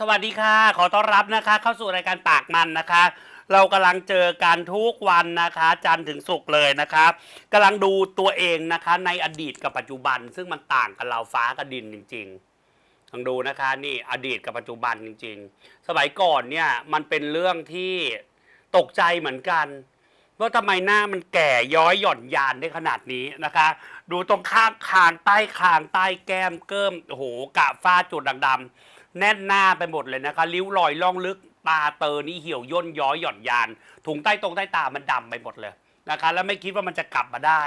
สวัสดีค่ะ ขอต้อนรับนะคะ เข้าสู่รายการปากมันนะคะ เรากำลังเจอกันทุกวันนะคะ จันทร์ถึงศุกร์เลยนะคะกำลังดูตัวเองนะคะ ในอดีตกับปัจจุบัน ซึ่งมันต่างกันเราฟ้ากับดินจริงๆลองดูนะคะนี่อดีตกับปัจจุบันจริง ๆ สมัยก่อนเนี่ยมันเป็นเรื่องที่ตกใจเหมือนกันว่าทำไมหน้ามันแก่ย้อยหย่อนยานได้ขนาดนี้นะคะ ดูตรงข้างคางใต้คางใต้แก้มเกิมโอ้โหกะฝ้าจุดดำๆ แน่นหน้าไปหมดเลยนะคะริ้วรอยล่องลึกตาเตอนี่เหี่ยวย่นย้อยหย่อนยาน ถุงใต้ตรงใต้ตามันดำไปหมดเลยนะคะแล้วไม่คิดว่ามันจะกลับมาได้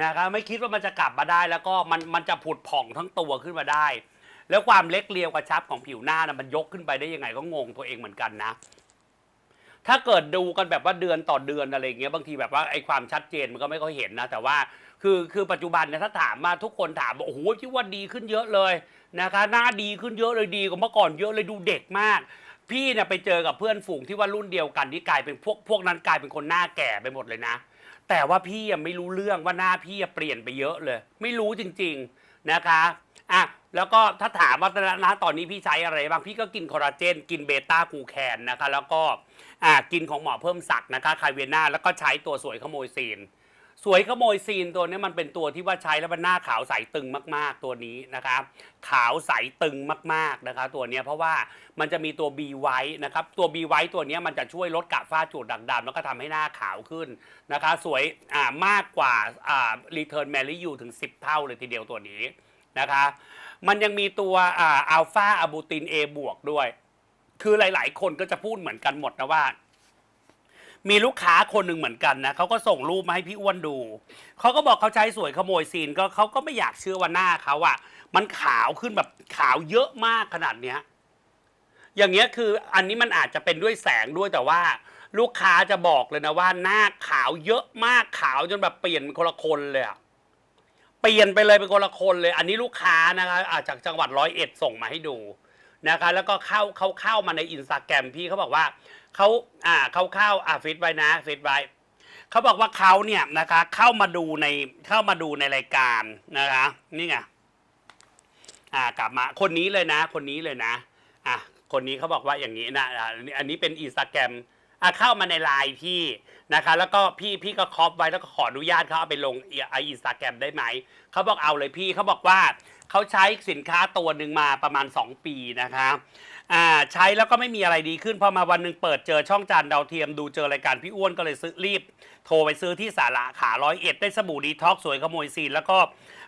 นะคะไม่คิดว่ามันจะกลับมาได้ แล้วก็มันมันจะผุดผ่องทั้งตัวขึ้นมาได้ แล้วความเล็กเรียวกระชับของผิวหน้านะมันยกขึ้นไปได้ยังไงก็งงตัวเองเหมือนกันนะถ้าเกิดดูกันแบบว่าเดือนต่อเดือนอะไรเงี้ยบางทีแบบว่าไอ้ความชัดเจนมันก็ไม่ค่อยเห็นนะ แต่ว่าคือคือปัจจุบันเนี่ยถ้าถามมาทุกคนถามบอกโอ้โหพี่ว่าดีขึ้นเยอะเลย นะคะหน้าดีขึ้นเยอะเลยดีกว่าเมื่อก่อนเยอะเลยดูเด็กมาก พี่เนี่ยไปเจอกับเพื่อนฝูงที่ว่ารุ่นเดียวกันที่กลายเป็นพวกพวกนั้นกลายเป็นคนหน้าแก่ไปหมดเลยนะ แต่ว่าพี่ยังไม่รู้เรื่องว่าหน้าพี่เปลี่ยนไปเยอะเลย ไม่รู้จริง ๆนะคะอะแล้วก็ถ้าถามว่านะตอนนี้พี่ใช้อะไรบ้างพี่ก็กินคอลลาเจน กินเบต้ากูแคนนะคะแล้วก็อ่ากินของหมอเพิ่มศักดิ์นะคะไคเวียนาแล้วก็ใช้ตัวสวยขโมยซีน สวยขโมยซีนตัวนี้มันเป็นตัวที่ว่าใช้แล้วมันหน้าขาวใสตึงมาก ๆ ตัวนี้นะคะขาวใสตึงมากๆนะคะตัวนี้เพราะว่ามันจะมีตัว B ไว้นะครับตัว B ไว้ตัวนี้มันจะช่วยลดกระฝ้าจุดด่างดำแล้วก็ทำให้หน้าขาวขึ้นนะคะสวยอ่ามากกว่าอ่า Return Mary You ถึง 10 เท่าเลยทีเดียวตัวนี้นะคะมันยังมีตัวอ่าอัลฟาอะบูติน A บวกด้วย คือหลาย ๆ คนก็จะพูดเหมือนกันหมดนะว่า มีลูกค้าคนหนึ่งเหมือนกันนะเขาก็ส่งรูปมาให้พี่อ้วนดูเขาก็บอกเขาใช้สวยขโมยซีนก็เขาก็ไม่อยากเชื่อว่าหน้าเขาอะมันขาวขึ้นแบบขาวเยอะมากขนาดเนี้ย อย่างเงี้ยคืออันนี้มันอาจจะเป็นด้วยแสงด้วยแต่ว่า ลูกค้าจะบอกเลยนะว่าหน้าขาวเยอะมากขาวจนแบบเปลี่ยนเป็นคนละคนเลยอะเปลี่ยนไปเลยเป็นคนละคนเลย อันนี้ลูกค้านะคะอาจากจังหวัดร้อยเอ็ดส่งมาให้ดูนะคะ แล้วก็เข้าเขาเข้ามาในอินสตาแกรมพี่เขาบอกว่า เขาอ่าเขาเข้าอ่าฟิตไว้นะฟิตไว้เขาบอกว่าเขาเนี่ยนะคะ เข้ามาดูในเข้ามาดูในรายการนะคะนี่ไงอ่ากลับมาคนนี้เลยนะ คนนี้เลยนะอะคนนี้เขาบอกว่าอย่างนี้นะอันนี้อันนี้เป็นอินสตาแกรมอะเข้ามาในไลน์พี่นะคะ แล้วก็พี่พี่ก็คอปไว้แล้วก็ขออนุญาตเขาเอาไปลงไออินสตาแกรมได้ไหมเขาบอกเอาเลยพี่เขาบอกว่าเขาใช้สินค้าตัวหนึ่งมาประมาณ 2 ปีนะคะ อ่าใช้แล้วก็ไม่มีอะไรดีขึ้นพอมาวันหนึ่งเปิดเจอช่องจานดาวเทียมดูเจอรายการพี่อ้วนก็เลยซื้อรีบ โทรไปซื้อที่สาระขาร้อยเอ็ดได้สบู่ดีท็อกสวยขโมยซีน แล้วก็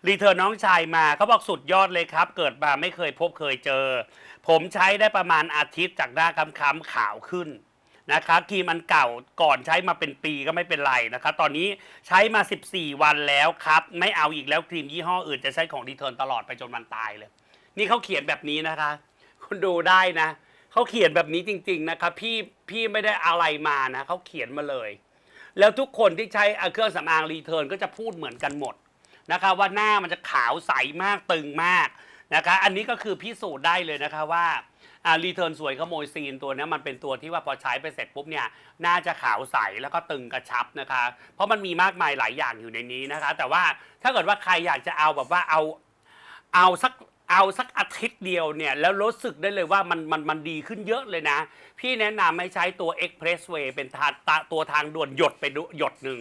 รีเทิร์นน้องชายมาเขาบอกสุดยอดเลยครับ เกิดมาไม่เคยพบเคยเจอ ผมใช้ได้ประมาณอาทิตย์จากหน้าค้ำๆขาวขึ้นนะคะครีมอันเก่าก่อนใช้มาเป็นปีก็ไม่เป็นไรนะคะตอนนี้ใช้มา 14 วันแล้วครับ ไม่เอาอีกแล้วครีมยี่ห้ออื่นจะใช้ของรีเทิร์นตลอดไปจนวันตายเลย นี่เขาเขียนแบบนี้นะคะ คุณดูได้นะเขาเขียนแบบนี้จริง ๆ นะคะพี่พี่ไม่ได้อะไรมานะเขาเขียนมาเลย แล้วทุกคนที่ใช้เอ่อเครื่องสำอางรีเทิร์นก็จะพูดเหมือนกันหมดนะคะว่าหน้ามันจะขาวใสมากตึงมากนะคะอันนี้ก็คือพิสูจน์ได้เลยนะคะว่าอ่ารีเทิร์นสวยขโมยซีนตัวนี้มันเป็นตัวที่ว่าพอใช้ไปเสร็จปุ๊บเนี่ยน่าจะขาวใสแล้วก็ตึงกระชับนะคะ เพราะมันมีมากมายหลายอย่างอยู่ในนี้นะคะ แต่ว่าถ้าเกิดว่าใครอยากจะเอาแบบว่าเอาเอาสัก เอาสักอาทิตย์เดียวเนี่ยแล้วรู้สึกได้เลยว่ามันมันมันดีขึ้นเยอะเลยนะ พี่แนะนำให้ใช้ตัว Expressway เป็นทางตะตัวทางด่วนหยดไปดูหยดหนึ่ง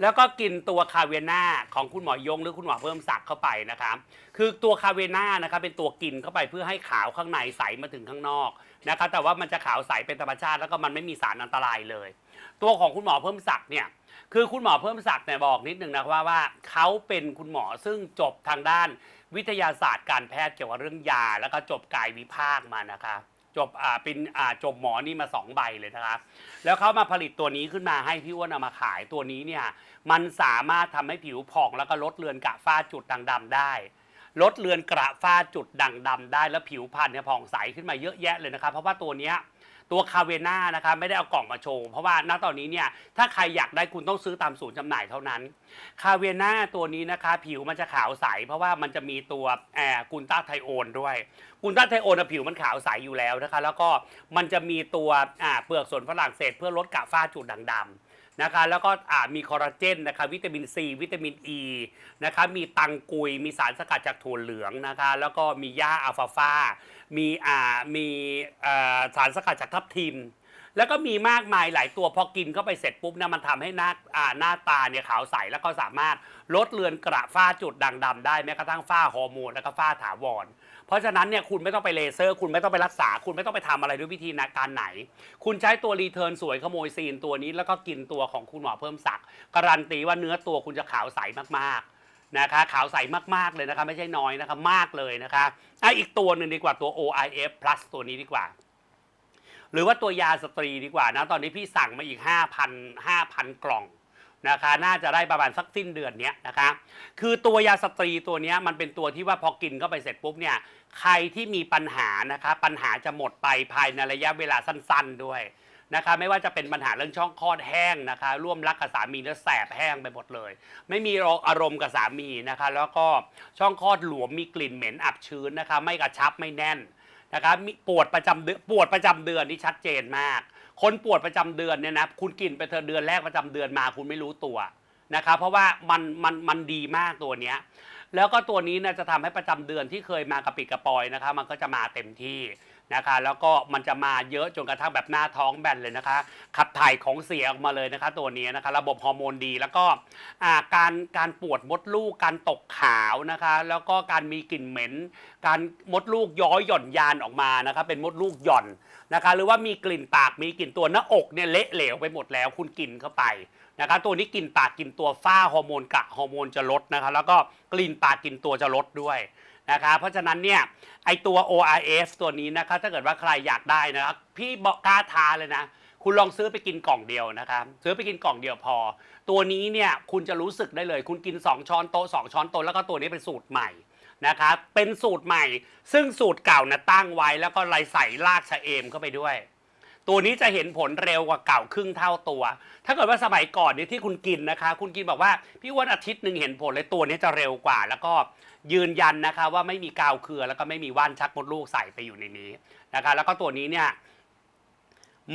แล้วก็กินตัวคาเวน่าของคุณหมอยงหรือคุณหมอเพิ่มศักดิ์เข้าไปนะครับ คือตัวคาเวน่านะครับเป็นตัวกินเข้าไปเพื่อให้ขาวข้างในใสมาถึงข้างนอกนะครับแต่ว่ามันจะขาวใสเป็นธรรมชาติแล้วก็มันไม่มีสารอันตรายเลย ตัวของคุณหมอเพิ่มศักดิ์เนี่ยคือคุณหมอเพิ่มศักดิ์เนี่ยบอกนิดนึงนะว่าว่าเขาเป็นคุณหมอซึ่งจบทางด้าน วิทยาศาสตร์การแพทย์เกี่ยวกับเรื่องยา แล้วก็จบกายวิภาคมานะคะ จบอ่าเป็นอ่าจบหมอนี่มาสองใบเลยนะคะ แล้วเขามาผลิตตัวนี้ขึ้นมาให้พี่อ้วนเอามาขายตัวนี้เนี่ยมันสามารถทำให้ผิวผ่องแล้วก็ลดเลือนกระฝ้าจุดด่างดำได้ ลดเลือนกระฝ้าจุดด่างดำได้แล้วผิวพรรณเนี่ยผ่องใสขึ้นมาเยอะแยะเลยนะครับเพราะว่าตัวเนี้ย ตัวคาเวน่านะคะไม่ได้เอากล่องมาโชว์เพราะว่าณตอนนี้เนี่ยถ้าใครอยากได้คุณต้องซื้อตามศูนย์จำหน่ายเท่านั้นคาเวน่าตัวนี้นะคะผิวมันจะขาวใส เพราะว่ามันจะมีตัวแอร์กุนต้าไทโอนด้วยกุนต้าไทโอนผิวมันขาวใสอยู่แล้วนะคะแล้วก็มันจะมีตัวเปลือกสนฝรั่งเศสเพื่อลดกระฝ้าจุดด่างดำ นะคะแล้วก็มีคอลลาเจนนะคะวิตามินซีวิตามินอ e, ีนะคะมีตังกุย มีสารสกัดจากถั่วเหลืองนะคะแล้วก็มีหญ้าอัลฟาฟามีอ่ามีสารสกัดจากทับทิม แล้วก็มีมากมายหลายตัวพอกินเข้าไปเสร็จปุ๊บนะมันทำให้หน้าอ่าหน้าตาเนี่ยขาวใสแล้วก็สามารถลดเลือนกระฝ้าจุดด่างดำได้แม้กระทั่งฝ้าฮอร์โมนแล้วก็ฝ้าถาวร เพราะฉะนั้นเนี่ยคุณไม่ต้องไปเลเซอร์ คุณไม่ต้องไปรักษา คุณไม่ต้องไปทำอะไรด้วยวิธีการไหน คุณใช้ตัวรีเทิร์นสวยขโมยซีนตัวนี้ แล้วก็กินตัวของคุณหมอเพิ่มศักดิ์การันตีว่าเนื้อตัวคุณจะขาวใสมากๆนะคะขาวใสมาก ๆ เลยนะคะ ไม่ใช่น้อยนะคะ มากเลยนะคะอะอีกตัวหนึ่งดีกว่าตัว OIF plus ตัวนี้ดีกว่า หรือว่าตัวยาสตรีดีกว่านะตอนนี้พี่สั่งมาอีก 5,000 5,000 กล่องนะคะน่าจะได้ประมาณสักสิ้นเดือนเนี้ยนะคะ คือตัวยาสตรีตัวเนี้ยมันเป็นตัวที่ว่าพอกินเข้าไปเสร็จปุ๊บเนี่ยใครที่มีปัญหานะคะปัญหาจะหมดไปภายในระยะเวลาสั้น ๆด้วยนะคะไม่ว่าจะเป็นปัญหาเรื่องช่องคลอดแห้งนะคะ ร่วมรักกับสามีแล้วแสบแห้งไปหมดเลย ไม่มีอารมณ์กับสามีนะคะ แล้วก็ช่องคลอดหลวมมีกลิ่นเหม็นอับชื้นนะคะ ไม่กระชับไม่แน่น นะครับมีปวดประจำเดือนปวดประจำเดือนนี่ชัดเจนมาก คนปวดประจำเดือนเนี่ยนะคุณกินไปเธอเดือนแรกประจำเดือนมาคุณไม่รู้ตัวนะครับเพราะว่ามันมันมันดีมากตัวเนี้ยแล้วก็ตัวนี้นะจะทำให้ประจำเดือนที่เคยมากระปิดกระปอยนะครับมันก็จะมาเต็มที่ นะคะ แล้วก็มันจะมาเยอะจนกระทั่งแบบหน้าท้องแบนเลยนะคะ ขับถ่ายของเสียออกมาเลยนะคะ ตัวนี้นะคะ ระบบฮอร์โมนดีแล้วก็อาการการปวดมดลูกการตกขาวนะคะ แล้วก็การมีกลิ่นเหม็น การมดลูกย้อยหย่อนยานออกมานะคะ เป็นมดลูกหย่อนนะคะ หรือว่ามีกลิ่นปากมีกลิ่นตัวหน้าอกเนี่ยเละเหลวไปหมดแล้วคุณกินเข้าไปนะคะตัวนี้กลิ่นปากกลิ่นตัวฝ้าฮอร์โมนกระฮอร์โมนจะลดนะคะแล้วก็กลิ่นปากกลิ่นตัวจะลดด้วย นะคะเพราะฉะนั้นเนี่ยไอตัว ORS ตัวนี้นะคะถ้าเกิดว่าใครอยากได้นะครับพี่บอกกล้าทาเลยนะคุณลองซื้อไปกินกล่องเดียวนะครับซื้อไปกินกล่องเดียวพอ ตัวนี้เนี่ยคุณจะรู้สึกได้เลย คุณกิน 2 ช้อนโต๊ะ2ช้อนโต๊ะแล้วก็ตัวนี้เป็นสูตรใหม่นะครับเป็นสูตรใหม่ ซึ่งสูตรเก่านะตั้งไว้แล้วก็ไรใส่รากชะเอมเข้าไปด้วย ตัวนี้จะเห็นผลเร็วกว่าเก่าครึ่งเท่าตัว ถ้าเกิดว่าสมัยก่อนเนี่ยที่คุณกินนะคะ คุณกินบอกว่าพี่อ้วนอาทิตย์หนึ่งเห็นผลเลยตัวนี้จะเร็วกว่า แล้วก็ยืนยันนะคะว่าไม่มีกาวเคือแล้วก็ไม่มีว่านชักมดลูกใส่ไปอยู่ในนี้นะคะ แล้วก็ตัวนี้เนี่ย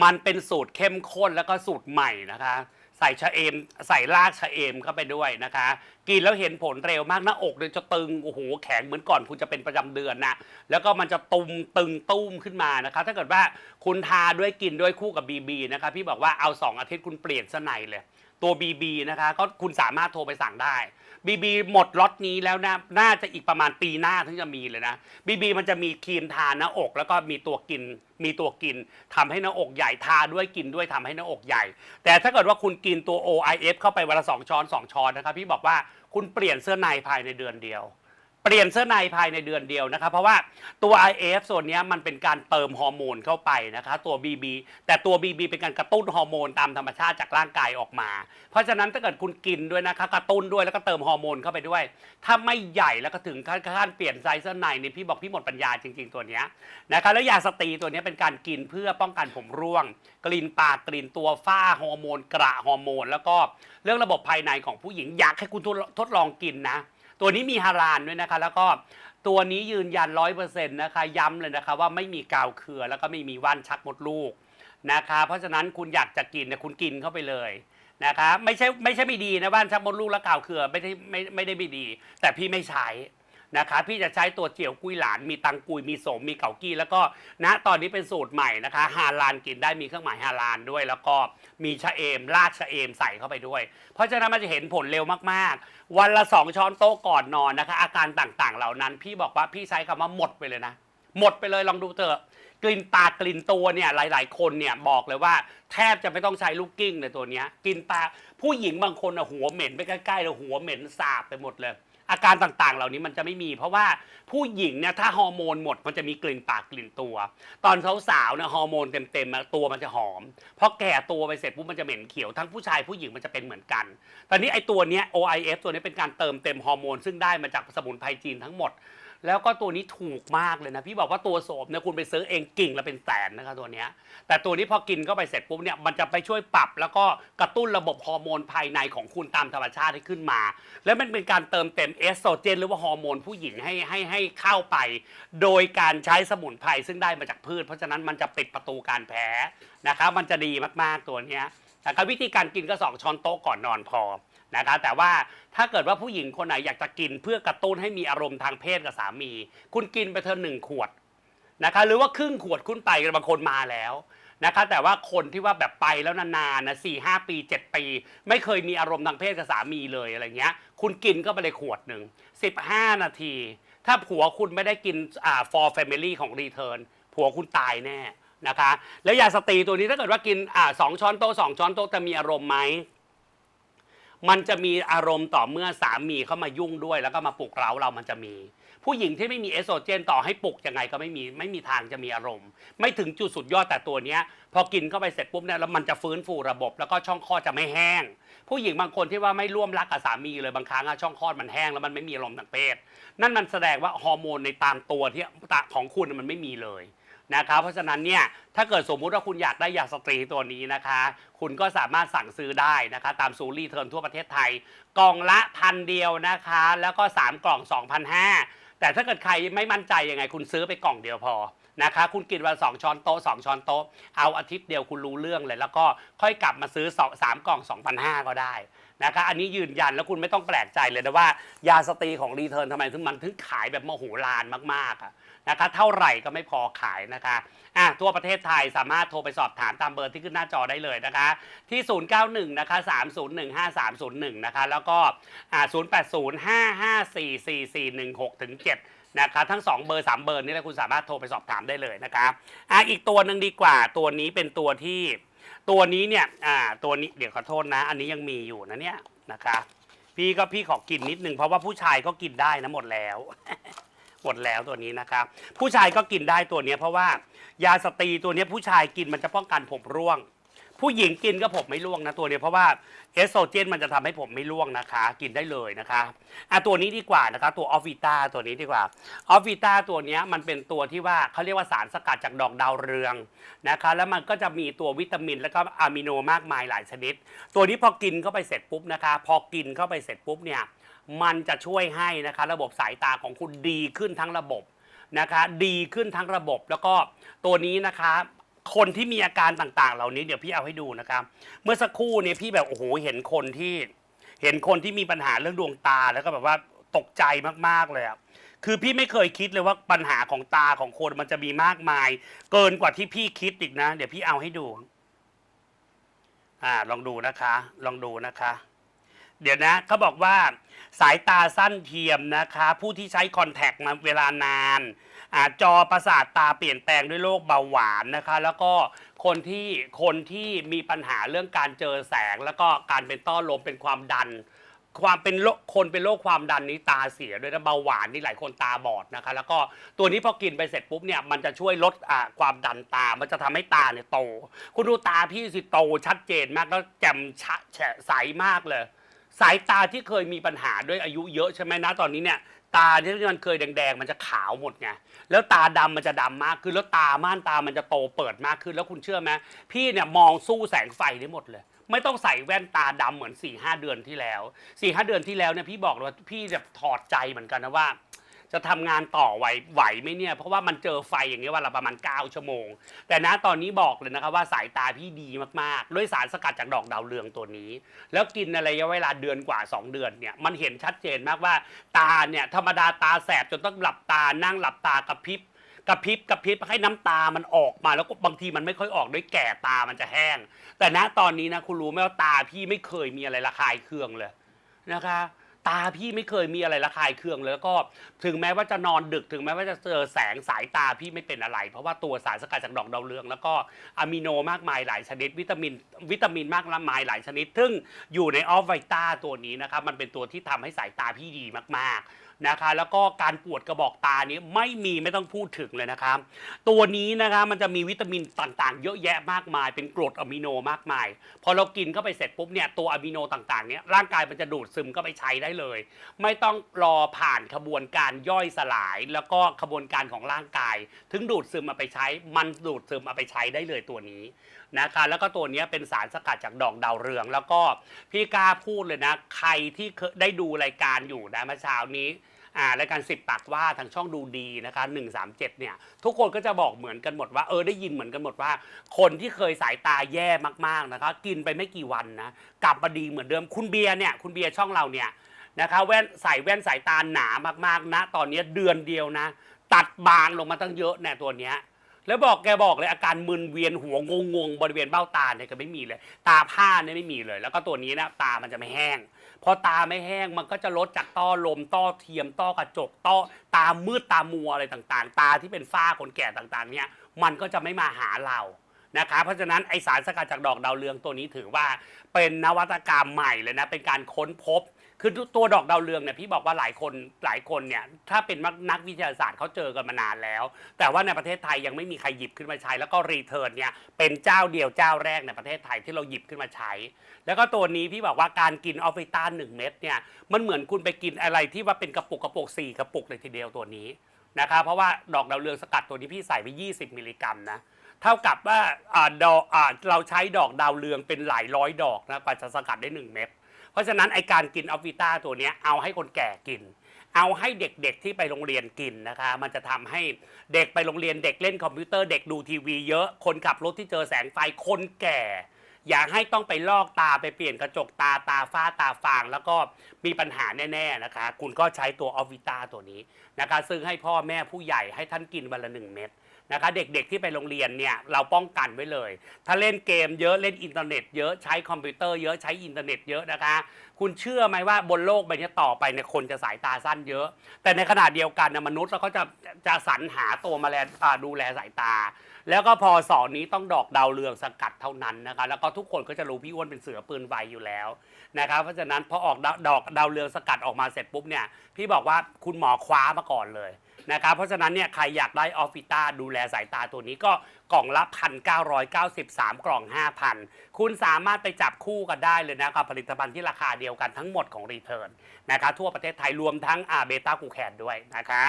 มันเป็นสูตรเข้มข้นแล้วก็สูตรใหม่นะคะ ใส่ชะเอมใส่รากชะเอมเข้าไปด้วยนะคะ กินแล้วเห็นผลเร็วมากหน้าอกเนี่ยจะตึงโอ้โหแข็งเหมือนก่อนคุณจะเป็นประจำเดือนนะแล้วก็มันจะตุมตึงตุ้มขึ้นมานะคะ ถ้าเกิดว่าคุณทาด้วยกินด้วยคู่กับ BB นะคะพี่บอกว่าเอา 2 อาทิตย์คุณเปลี่ยนสไนเลยตัว BB นะคะก็คุณสามารถโทรไปสั่งได้ บีบีหมดล็อตนี้แล้วนะ น่าจะอีกประมาณปีหน้าถึงจะมีเลยนะบีบีมันจะมีครีมทาหน้าอก แล้วก็มีตัวกิน มีตัวกินทำให้หน้าอกใหญ่ทาด้วยกินด้วยทำให้หน้าอกใหญ่ แต่ถ้าเกิดว่าคุณกินตัว OIF เข้าไปวันละสองช้อนสองช้อนนะครับพี่บอกว่าคุณเปลี่ยนเสื้อในภายในเดือนเดียว เปลี่ยนเสื้อในภายในเดือนเดียวนะครับ เพราะว่าตัว IF ส่วนนี้มันเป็นการเติมฮอร์โมนเข้าไปนะคะตัว BB แต่ตัว BB เป็นการกระตุ้นฮอร์โมนตามธรรมชาติจากร่างกายออกมา เพราะฉะนั้นถ้าเกิดคุณกินด้วยนะคะกระตุ้นด้วยแล้วก็เติมฮอร์โมนเข้าไปด้วย ถ้าไม่ใหญ่แล้วก็ถึงขั้นเปลี่ยนไซส์เสื้อในนี่พี่บอกพี่หมดปัญญาจริง ๆตัวนี้นะคะแล้วยาสตรีตัวนี้เป็นการกินเพื่อป้องกันผมร่วง กลิ่นปากกลิ่นตัวฝ้าฮอร์โมน กระฮอร์โมน แล้วก็เรื่องระบบภายในของผู้หญิงอยากให้คุณทดลองกินนะ ตัวนี้มีฮาลาลด้วยนะคะ แล้วก็ตัวนี้ยืนยันร้อยเปอร์เซ็นต์นะคะ ย้ำเลยนะคะว่าไม่มีกาวเครือแล้วก็ไม่มีว่านชักมดลูกนะคะ เพราะฉะนั้นคุณอยากจะกินเนี่ยคุณกินเข้าไปเลยนะคะ ไม่ใช่ไม่ใช่ไม่ดีนะว่านชักมดลูกและกาวเครือไม่ได้ไม่ไม่ได้ไม่ดี แต่พี่ไม่ใช้ นะคะพี่จะใช้ตัวเจียวกุ้ยหลานมีตังกุยมีโสมมีเกากี้ แล้วก็ณตอนนี้เป็นสูตรใหม่นะคะฮาลานกินได้มีเครื่องหมายฮาลานด้วย แล้วก็มีชะเอมราดชะเอมใส่เข้าไปด้วย เพราะฉะนั้นมันจะเห็นผลเร็วมากๆ วันละสองช้อนโต๊ะก่อนนอนนะคะ อาการต่างๆ เหล่านั้น พี่บอกว่าพี่ใช้คำว่าหมดไปเลยนะ หมดไปเลยลองดูเถอะ กลิ่นปากกลิ่นตัวเนี่ยหลาย ๆ คนเนี่ยบอกเลยว่า แทบจะไม่ต้องใช้ลูกกิ้งเลยตัวเนี้ยกลิ่นปากผู้หญิงบางคนอะหัวเหม็นไปใกล้ๆเลยหัวเหม็นสาบไปหมดเลย อาการต่างๆ เหล่านี้มันจะไม่มี เพราะว่าผู้หญิงเนี่ยถ้าฮอร์โมนหมดมันจะมีกลิ่นปากกลิ่นตัว ตอนสาวๆเนี่ยฮอร์โมนเต็มๆอะตัวมันจะหอมพอแก่ตัวไปเสร็จปุ๊บมันจะเหม็นเขียวทั้งผู้ชายผู้หญิงมันจะเป็นเหมือนกัน ตอนนี้ไอ้ตัวเนี้ย OIF ตัวนี้เป็นการเติมเต็มฮอร์โมนซึ่งได้มาจากสมุนไพรจีนทั้งหมด แล้วก็ตัวนี้ถูกมากเลยนะ พี่บอกว่าตัวโสมเนี่ยคุณไปซื้อเองกิ่งละเป็นแสนนะคะตัวเนี้ยแต่ตัวนี้พอกินเข้าไปเสร็จปุ๊บเนี่ยมันจะไปช่วยปรับ แล้วก็กระตุ้นระบบฮอร์โมนภายในของคุณตามธรรมชาติให้ขึ้นมา แล้วมันเป็นการเติมเต็มเอสโตรเจน หรือว่าฮอร์โมนผู้หญิงให้ให้ให้เข้าไป โดยการใช้สมุนไพรซึ่งได้มาจากพืช เพราะฉะนั้นมันจะปิดประตูการแพ้นะคะมันจะดีมากๆตัวเนี้ยแต่วิธีการกินก็สองช้อนโต๊ะก่อนนอนพอ นะคะแต่ว่าถ้าเกิดว่าผู้หญิงคนไหนอยากจะกินเพื่อกระตุ้นให้มีอารมณ์ทางเพศกับสามี คุณกินไปเธอหนึ่งขวดนะคะหรือว่าครึ่งขวดคุณไปบางคนมาแล้วนะคะแต่ว่าคนที่ว่าแบบไปแล้วนานๆนะสี่ห้าปีเจ็ดปี ไม่เคยมีอารมณ์ทางเพศกับสามีเลยอะไรเงี้ย คุณกินก็ไปเลยขวดหนึ่งสิบห้านาที ถ้าผัวคุณไม่ได้กินอ่า for family ของ return ผัวคุณตายแน่นะคะ แล้วยาสตีตัวนี้ถ้าเกิดว่ากินอ่าสองช้อนโต๊ะสองช้อนโต๊ะจะมีอารมณ์ไหม มันจะมีอารมณ์ต่อเมื่อสามีเข้ามายุ่งด้วย แล้วก็มาปลุกเร้าเรามันจะมี ผู้หญิงที่ไม่มีเอสโตรเจนต่อให้ปลุกยังไงก็ไม่มีไม่มีทางจะมีอารมณ์ ไม่ถึงจุดสุดยอดแต่ตัวเนี้ย พอกินเข้าไปเสร็จปุ๊บเนี่ยแล้วมันจะฟื้นฟูระบบ แล้วก็ช่องคลอดจะไม่แห้ง ผู้หญิงบางคนที่ว่าไม่ร่วมรักกับสามีเลยบางครั้งอะช่องคลอดมันแห้งแล้วมันไม่มีอารมณ์ทางเพศนั่นมันแสดงว่าฮอร์โมนในตามตัวที่ของคุณมันไม่มีเลย นะครับ เพราะฉะนั้นเนี่ยถ้าเกิดสมมุติว่าคุณอยากได้ยาสตรีตัวนี้นะคะ คุณก็สามารถสั่งซื้อได้นะคะ ตามซูรีเทิร์นทั่วประเทศไทย กล่องละพันเดียวนะคะ แล้วก็ 3 กล่อง 2,500 แต่ถ้าเกิดใครไม่มั่นใจยังไง คุณซื้อไปกล่องเดียวพอนะคะคุณกินวันสองช้อนโต๊ะสองช้อนโต๊ะเอาอาทิตย์เดียวคุณรู้เรื่องเลย แล้วก็ค่อยกลับมาซื้อสามกล่อง 2,500 ก็ได้ นะคะอันนี้ยืนยันแล้วคุณไม่ต้องแปลกใจเลยนะว่า ยาสตรีของรีเทิร์นทำไมถึงมันถึงขายแบบมโหฬารมากๆอะนะคะเท่าไหร่ก็ไม่พอขายนะคะอะทั่วประเทศไทยสามารถโทรไปสอบถามตามเบอร์ที่ขึ้นหน้าจอได้เลยนะคะ ที่ 091นะคะ3015301นะคะแล้วก็อ่า0805544416ถึง7นะคะทั้ง 2 เบอร์ 3 เบอร์นี้แหละคุณสามารถโทรไปสอบถามได้เลยนะคะอะอีกตัวหนึ่งดีกว่าตัวนี้เป็นตัวที่ ตัวนี้เนี่ยอ่าตัวนี้เดี๋ยวขอโทษนะ อันนี้ยังมีอยู่นะเนี่ยนะคะ พี่ก็พี่ขอกินนิดนึงเพราะว่าผู้ชายก็กินได้นะหมดแล้ว หมดแล้วตัวนี้นะครับ ผู้ชายก็กินได้ตัวเนี้ยเพราะว่ายาสตรีตัวเนี้ยผู้ชายกินมันจะป้องกันผมร่วง ผู้หญิงกินก็ผมไม่ร่วงนะตัวเนี้ยเพราะว่าเอสโตรเจนมันจะทำให้ผมไม่ร่วงนะคะ กินได้เลยนะคะอะตัวนี้ดีกว่านะคะ ตัวออฟวิต้าตัวนี้ดีกว่าออฟวิต้าตัวเนี้ยมันเป็นตัวที่ว่าเขาเรียกว่าสารสกัดจากดอกดาวเรืองนะคะ แล้วมันก็จะมีตัววิตามิน แล้วก็อะมิโนมากมายหลายชนิด ตัวนี้พอกินเข้าไปเสร็จปุ๊บนะคะ พอกินเข้าไปเสร็จปุ๊บเนี่ยมันจะช่วยให้นะคะ ระบบสายตาของคุณดีขึ้นทั้งระบบนะคะ ดีขึ้นทั้งระบบแล้วก็ตัวนี้นะคะ คนที่มีอาการต่างๆ เหล่านี้เดี๋ยวพี่เอาให้ดูนะครับ เมื่อสักครู่เนี่ยพี่แบบโอ้โหเห็นคนที่ เห็นคนที่มีปัญหาเรื่องดวงตาแล้วก็แบบว่าตกใจมากๆเลยอะคือพี่ไม่เคยคิดเลยว่าปัญหาของตาของคนมันจะมีมากมาย เกินกว่าที่พี่คิดอีกนะ เดี๋ยวพี่เอาให้ดู อ่า ลองดูนะคะ ลองดูนะคะ เดี๋ยวนะเขาบอกว่า สายตาสั้นเทียมนะคะ ผู้ที่ใช้คอนแทคมาเวลานาน อาจอประสาทตาเปลี่ยนแปลงด้วยโรคเบาหวานนะคะ แล้วก็คนที่คนที่มีปัญหาเรื่องการเจอแสง แล้วก็การเป็นต้อลมเป็นความดัน ความเป็นโรคคนเป็นโรคความดันนี้ตาเสียด้วยนะเบาหวานนี่หลายคนตาบอดนะคะ แล้วก็ตัวนี้พอกินไปเสร็จปุ๊บเนี่ยมันจะช่วยลดอ่าความดันตา มันจะทำให้ตาเนี่ยโต คุณดูตาพี่สิโตชัดเจนมากแล้วแจ่มชะแฉะใสมากเลย สายตาที่เคยมีปัญหาด้วยอายุเยอะใช่ไหมนะตอนนี้เนี่ย ตาที่มันเคยแดงๆ มันจะขาวหมดไงแล้วตาดำมันจะดำมากขึ้นแล้วตาม่านตามันจะโตเปิดมากขึ้นแล้วคุณเชื่อไหมพี่เนี่ยมองสู้แสงไฟได้หมดเลย ไม่ต้องใส่แว่นตาดำเหมือน4ี่ห้าเดือนที่แล้ว4ี่ห้าเดือนที่แล้วเนี่ยพี่บอกเลยว่าพี่แบบถอดใจเหมือนกันนะว่า จะทำงานต่อไหวไหวไหมเนี่ย เพราะว่ามันเจอไฟอย่างเงี้ยวันละประมาณ 9 ชั่วโมง แต่นะตอนนี้บอกเลยนะครับว่าสายตาพี่ดีมากๆ ด้วยสารสกัดจากดอกดาวเรืองตัวนี้ แล้วกินในระยะเวลาเดือนกว่า 2 เดือนเนี่ยมันเห็นชัดเจนมากว่าตาเนี่ยธรรมดาตาแสบจนต้องหลับตานั่งหลับตากระพริบกระพริบกระพริบให้น้ำตามันออกมาแล้วก็บางทีมันไม่ค่อยออกด้วยแก่ตามันจะแห้ง แต่ณตอนนี้นะคุณรู้ไหมว่าตาพี่ไม่เคยมีอะไรระคายเคืองเลยนะคะ ตาพี่ไม่เคยมีอะไรระคายเคืองเลยแล้วก็ถึงแม้ว่าจะนอนดึกถึงแม้ว่าจะเจอแสงสายตาพี่ไม่เป็นอะไร เพราะว่าตัวสารสกัดจากดอกดาวเรือง แล้วก็อะมิโนมากมายหลายชนิด วิตามินวิตามินมากมายหลายชนิด ซึ่งอยู่ในออฟไวต้าตัวนี้นะครับมันเป็นตัวที่ทำให้สายตาพี่ดีมากๆ นะคะ แล้วก็การปวดกระบอกตานี้ไม่มีไม่ต้องพูดถึงเลยนะครับ ตัวนี้นะคะมันจะมีวิตามินต่างๆ เยอะแยะมากมาย เป็นกรดอะมิโนมากมาย พอเรากินเข้าไปเสร็จปุ๊บเนี่ยตัวอะมิโนต่างๆเนี่ยร่างกายมันจะดูดซึมก็ไปใช้ได้เลย ไม่ต้องรอผ่านขบวนการย่อยสลาย แล้วก็ขบวนการของร่างกาย ถึงดูดซึมมาไปใช้ มันดูดซึมมาไปใช้ได้เลยตัวนี้นะคะแล้วก็ตัวนี้เป็นสารสกัดจากดอกดาวเรือง แล้วก็พี่กล้าพูดเลยนะ ใครที่ได้ดูรายการอยู่นะเมื่อเช้านี้ อ่ารายการสิบปากว่าทางช่องดูดีนะคะ137เจ็ดเนี่ย ทุกคนก็จะบอกเหมือนกันหมดว่าเออได้ยินเหมือนกันหมดว่า คนที่เคยสายตาแย่มากๆนะคะ กินไปไม่กี่วันนะกลับมาดีเหมือนเดิมคุณเบียร์เนี่ยคุณเบียร์ช่องเราเนี่ยนะคะแว่นใส่แว่นสายตาหนามากๆนะ ตอนนี้เดือนเดียวนะ ตัดบางลงมาตั้งเยอะเนี่ยตัวเนี้ยแล้วบอกแกบอกเลยอาการมึนเวียนหัวงงงๆบริเวณเบ้าตาเนี่ยก็ไม่มีเลย ตาผ้าเนี่ยไม่มีเลย แล้วก็ตัวนี้นะตามันจะไม่แห้ง พอตาไม่แห้งมันก็จะลดจากต้อลมต้อเทียมต้อกระจกต้อตามืดตามัวอะไรต่างๆ ตาที่เป็นฝ้าคนแก่ต่างๆ เนี่ยมันก็จะไม่มาหาเรานะคะเพราะฉะนั้นไอสารสกัดจากดอกดาวเรืองตัวนี้ถือว่าเป็นนวัตกรรมใหม่เลยนะเป็นการค้นพบ คือตัวดอกดาวเรืองเนี่ยพี่บอกว่าหลายคนหลายคนเนี่ยถ้าเป็นนักวิทยาศาสตร์เขาเจอกันมานานแล้ว แต่ว่าในประเทศไทยยังไม่มีใครหยิบขึ้นมาใช้ แล้วก็รีเทิร์นเนี่ยเป็นเจ้าเดียวเจ้าแรกในประเทศไทยที่เราหยิบขึ้นมาใช้ แล้วก็ตัวนี้พี่บอกว่าการกินออฟฟิต้าหนึ่งเม็ดเนี่ยมันเหมือนคุณไปกินอะไรที่ว่าเป็นกระปุกกระปุกสี่กระปุกเลยทีเดียวตัวนี้นะคะเพราะว่าดอกดาวเรืองสกัดตัวนี้พี่ใส่ไป 20 มิลลิกรัมนะเท่ากับว่าอ่าดอกอ่าเราใช้ดอกดาวเรืองเป็นหลายร้อยดอกนะกว่าจะสกัดได้หนึ่งเม็ด ราะฉะนั้นไอการกินออฟฟิต้าตัวเนี้ยเอาให้คนแก่กิน เอาให้เด็กๆที่ไปโรงเรียนกินนะคะ มันจะทำให้เด็กไปโรงเรียนเด็กเล่นคอมพิวเตอร์เด็กดูทีวีเยอะคนขับรถที่เจอแสงไฟคนแก่ อยากให้ต้องไปลอกตาไปเปลี่ยนกระจกตาตาฝ้าตาฟาง แล้วก็มีปัญหาแน่ๆนะคะ คุณก็ใช้ตัวออฟฟิต้าตัวนี้นะคะ ซึ่งให้พ่อแม่ผู้ใหญ่ให้ท่านกินวันละหนึ่งเม็ด นะคะเด็กๆที่ไปโรงเรียนเนี่ยเราป้องกันไว้เลย ถ้าเล่นเกมเยอะเล่นอินเทอร์เน็ตเยอะใช้คอมพิวเตอร์เยอะใช้อินเทอร์เน็ตเยอะนะคะ คุณเชื่อไหมว่าบนโลกใบนี้ต่อไปเนี่ยคนจะสายตาสั้นเยอะ แต่ในขณะเดียวกันนะมนุษย์เราก็จะจะสรรหาตัวมาแลดูแลสายตา แล้วก็พอสอนนี้ต้องดอกดาวเรืองสกัดเท่านั้นนะคะแล้วก็ทุกคนก็จะรู้พี่อ้วนเป็นเสือปืนไวอยู่แล้วนะครับเพราะฉะนั้นพอออกดอกดาวเรืองสกัดออกมาเสร็จปุ๊บเนี่ยพี่บอกว่าคุณหมอคว้ามาก่อนเลย นะครับ เพราะฉะนั้นเนี่ยใครอยากได้ออฟฟิต้าดูแลสายตาตัวนี้ก็กล่องละพันเก้าร้อยเก้าสิบสามกล่องห้าพันคุณสามารถไปจับคู่กันได้เลยนะครับ ผลิตภัณฑ์ที่ราคาเดียวกันทั้งหมดของรีเทิร์นนะคะทั่วประเทศไทยรวมทั้งอาเบต้ากูแคนด้วยนะคะ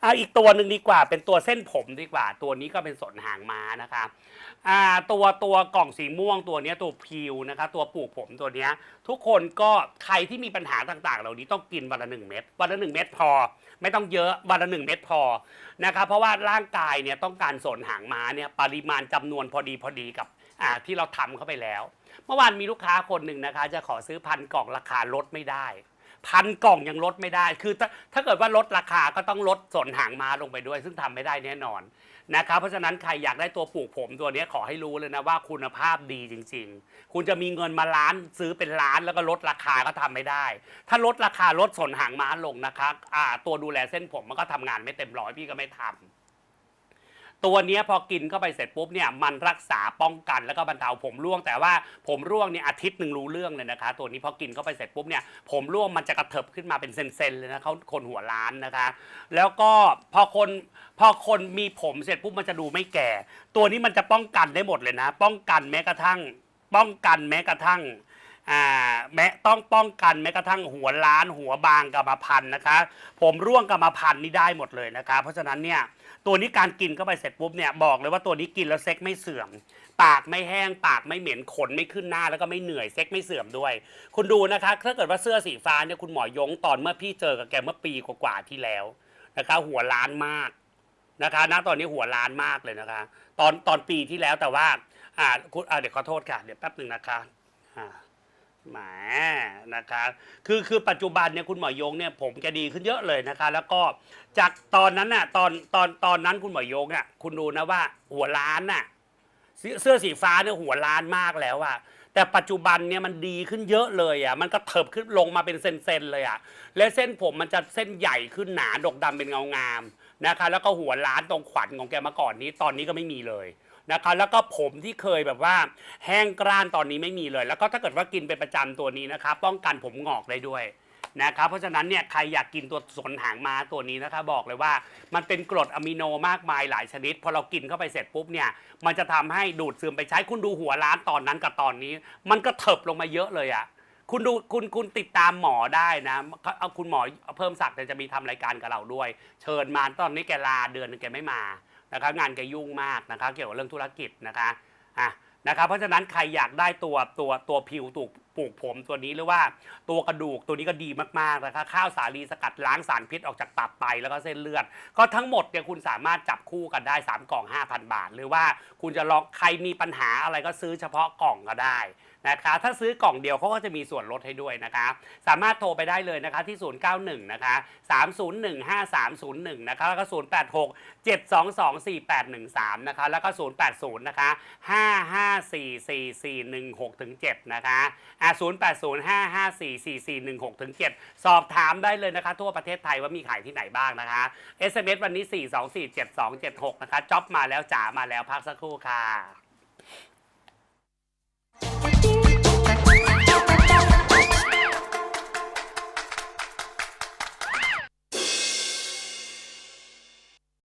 เอาอีกตัวหนึ่งดีกว่าเป็นตัวเส้นผมดีกว่า ตัวนี้ก็เป็นสนหางม้านะคะ อ่าตัวตัวกล่องสีม่วงตัวเนี้ยตัวพิวนะคะตัวปลูกผมตัวเนี้ยทุกคนก็ใครที่มีปัญหาต่างๆ เหล่านี้ต้องกินวันละหนึ่งเม็ดวันละหนึ่งเม็ดพอ ไม่ต้องเยอะวันละหนึ่งเม็ดพอนะครับเพราะว่าร่างกายเนี่ยต้องการสนหางม้าเนี่ยปริมาณจำนวนพอดีพอดีกับอ่าที่เราทำเข้าไปแล้ว เมื่อวานมีลูกค้าคนหนึ่งนะคะ จะขอซื้อพันกล่องราคาลดไม่ได้พันกล่องยังลดไม่ได้ คือถ้าถ้าเกิดว่าลดราคาก็ต้องลดส่วนหางม้าลงไปด้วย ซึ่งทำไม่ได้แน่นอน นะครับเพราะฉะนั้นใครอยากได้ตัวปลูกผมตัวนี้ขอให้รู้เลยนะว่าคุณภาพดีจริง ๆ คุณจะมีเงินมาล้านซื้อเป็นล้านแล้วก็ลดราคาก็ทำไม่ได้ ถ้าลดราคาลดสนหางม้าลงนะครับตัวดูแลเส้นผมมันก็ทำงานไม่เต็มร้อยพี่ก็ไม่ทำ ตัวนี้พอกินเข้าไปเสร็จปุ๊บเนี่ยมันรักษาป้องกันแล้วก็บรรเทาผมร่วง แต่ว่าผมร่วงเนี่ยอาทิตย์หนึ่งรู้เรื่องเลยนะคะ ตัวนี้พอกินเข้าไปเสร็จปุ๊บเนี่ยผมร่วงมันจะกระเถิบขึ้นมาเป็นเซนๆเลยนะเขาคนหัวล้านนะคะ แล้วก็พอคนพอคนมีผมเสร็จปุ๊บมันจะดูไม่แก่ ตัวนี้มันจะป้องกันได้หมดเลยนะ ป้องกันแม้กระทั่ง ป้องกันแม้กระทั่งอ่าแม้ต้องป้องกันแม้กระทั่งหัวล้านหัวบางกรรมพันธุ์นะคะ ผมร่วงกรรมพันธุ์นี่ได้หมดเลยนะคะ เพราะฉะนั้นเนี่ย ตัวนี้การกินเข้าไปเสร็จปุ๊บเนี่ยบอกเลยว่าตัวนี้กินแล้วเซ็กไม่เสื่อม ปากไม่แห้ง ปากไม่เหม็นขนไม่ขึ้นหน้าแล้วก็ไม่เหนื่อยเซ็กไม่เสื่อมด้วย คุณดูนะคะถ้าเกิดว่าเสื้อสีฟ้าเนี่ยคุณหมอยงตอนเมื่อพี่เจอกับแกเมื่อปีกว่าๆที่แล้วนะคะหัวล้านมากนะคะณตอนนี้หัวล้านมากเลยนะคะ ตอนตอนปีที่แล้วแต่ว่าอ่าคุณอ่าเดี๋ยวขอโทษค่ะเดี๋ยวแป๊บหนึ่งนะคะอ่า แหมนะคะคือคือปัจจุบันเนี่ยคุณหมอยงเนี่ยผมแกดีขึ้นเยอะเลยนะคะ แล้วก็จากตอนนั้นน่ะตอนตอนตอนนั้นคุณหมอยงอะคุณดูนะว่าหัวล้านน่ะเสื้อเสื้อสีฟ้าเนี่ยหัวล้านมากแล้วอะแต่ปัจจุบันเนี่ยมันดีขึ้นเยอะเลยอะมันก็เถิบขึ้นลงมาเป็นเส้นๆเลยอะและเส้นผมมันจะเส้นใหญ่ขึ้นหนาดกดำเป็นเงางามนะคะ แล้วก็หัวล้านตรงขวัญของแกมาก่อนนี้ ตอนนี้ก็ไม่มีเลย นะคะแล้วก็ผมที่เคยแบบว่าแห้งกร้านตอนนี้ไม่มีเลย แล้วก็ถ้าเกิดว่ากินเป็นประจำตัวนี้นะครับป้องกันผมงอกได้ด้วยนะครับเพราะฉะนั้นเนี่ยใครอยากกินตัวสนหางม้าตัวนี้นะคะบอกเลยว่ามันเป็นกรดอะมิโนมากมายหลายชนิด พอเรากินเข้าไปเสร็จปุ๊บเนี่ยมันจะทำให้ดูดซึมไปใช้คุณดูหัวร้านตอนนั้นกับตอนนี้ มันก็เถิบลงมาเยอะเลยอะคุณดูคุณคุณติดตามหมอได้นะเอาคุณหมอเพิ่มศักดิ์เนี่ยจะมีทำรายการกับเราด้วย เชิญมาตอนนี้แกลาเดือนหนึงแกไม่มา นะคะงานแกยุ่งมากนะคะเกี่ยวกับเรื่องธุรกิจนะคะอะนะครับเพราะฉะนั้นใครอยากได้ตัวตัวตัวผิวตูกปลูกผมตัวนี้หรือว่าตัวกระดูกตัวนี้ก็ดีมากๆนะคะข้าวสาลีสกัดล้างสารพิษออกจากตับไตแล้วก็เส้นเลือด ก็ทั้งหมดเนี่ยคุณสามารถจับคู่กันได้ 3 กล่อง 5,000 บาท หรือว่าคุณจะลองใครมีปัญหาอะไรก็ซื้อเฉพาะกล่องก็ได้นะคะถ้าซื้อกล่องเดียวเขาก็จะมีส่วนลดให้ด้วยนะคะสามารถโทรไปได้เลยนะคะที่ 091 นะคะ 301 5301 นะคะแล้วก็ 086 722 4813 นะคะแล้วก็ 080 นะคะ 5544416ถึง7นะคะอ่า080 5544416ถึง7สอบถามได้เลยนะคะ ทั่วประเทศไทยว่ามีขายที่ไหนบ้างนะคะ SMS วันนี้ 4247276 นะคะจ็อบมาแล้วจ๋ามาแล้วพักสักครู่ค่ะ